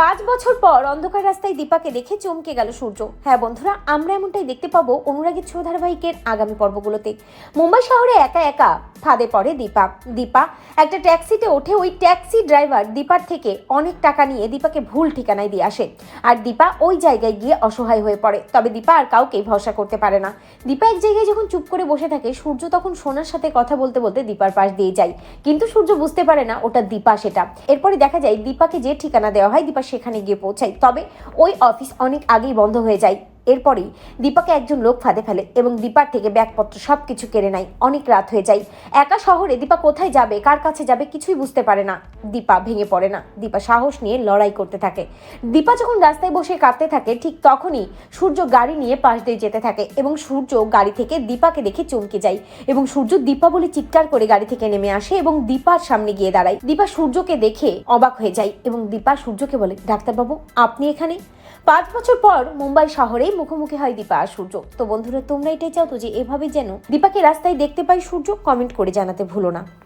পাঁচ বছর পর অন্ধকার রাস্তায় দীপাকে দেখে চমকে গেল সূর্য। হ্যাঁ বন্ধুরা, আমরা এমনটাই দেখতে পাবো অনুরাগের ছো ধারাবাহিকের আগামী পর্বগুলোতে। মুম্বাই শহরে একা একা ফাঁদে পড়ে দীপা। দীপা একটা ট্যাক্সিতে ওঠে ওই ট্যাক্সি ড্রাইভার দীপার থেকে অনেক টাকা নিয়ে দীপাকে ভুল ঠিকানায় দিয়ে আসে। আর দীপা ওই জায়গায় গিয়ে অসহায় হয়ে পড়ে। তবে দীপা আর কাউকে ভরসা করতে পারে না। দীপা এক জায়গায় যখন চুপ করে বসে থাকে, সূর্য তখন সোনার সাথে কথা বলতে বলতে দীপার পাশ দিয়ে যায়। কিন্তু সূর্য বুঝতে পারে না ওটা দীপা সেটা। এরপরে দেখা যায় দীপাকে যে ঠিকানা দেওয়া হয়, দীপা সেখানে গিয়ে পৌঁছায়। তবে ওই অফিস অনেক আগেই বন্ধ হয়ে যায়। এরপরেই দীপাকে একজন লোক ফাঁদে ফেলে এবং দীপার থেকে ব্যাগপত্র সব কিছু কেড়ে নেয়। অনেক রাত হয়ে যায়। একা শহরে দীপা কোথায় যাবে, কার কাছে যাবে কিছুই বুঝতে পারে না। দীপা ভেঙে পড়ে না। দীপা সাহস নিয়ে লড়াই করতে থাকে। দীপা যখন রাস্তায় বসে কাঁদতে থাকে, ঠিক তখনই সূর্য গাড়ি নিয়ে পাশ দিয়ে যেতে থাকে এবং সূর্য গাড়ি থেকে দীপাকে দেখে চমকে যায় এবং সূর্য দীপা বলে চিৎকার করে গাড়ি থেকে নেমে আসে এবং দীপার সামনে গিয়ে দাঁড়ায়। দীপা সূর্যকে দেখে অবাক হয়ে যায় এবং দীপা সূর্যকে বলে, ডাক্তারবাবু, আপনি এখানে? পাঁচ বছর পর মুম্বাই শহরেই মুখোমুখি হয় দীপা আর সূর্য। তো বন্ধুরা, তোমরা এটাই চাও তো যে এভাবে যেন দীপাকে রাস্তায় দেখতে পাই সূর্য? কমেন্ট করে জানাতে ভুলো না।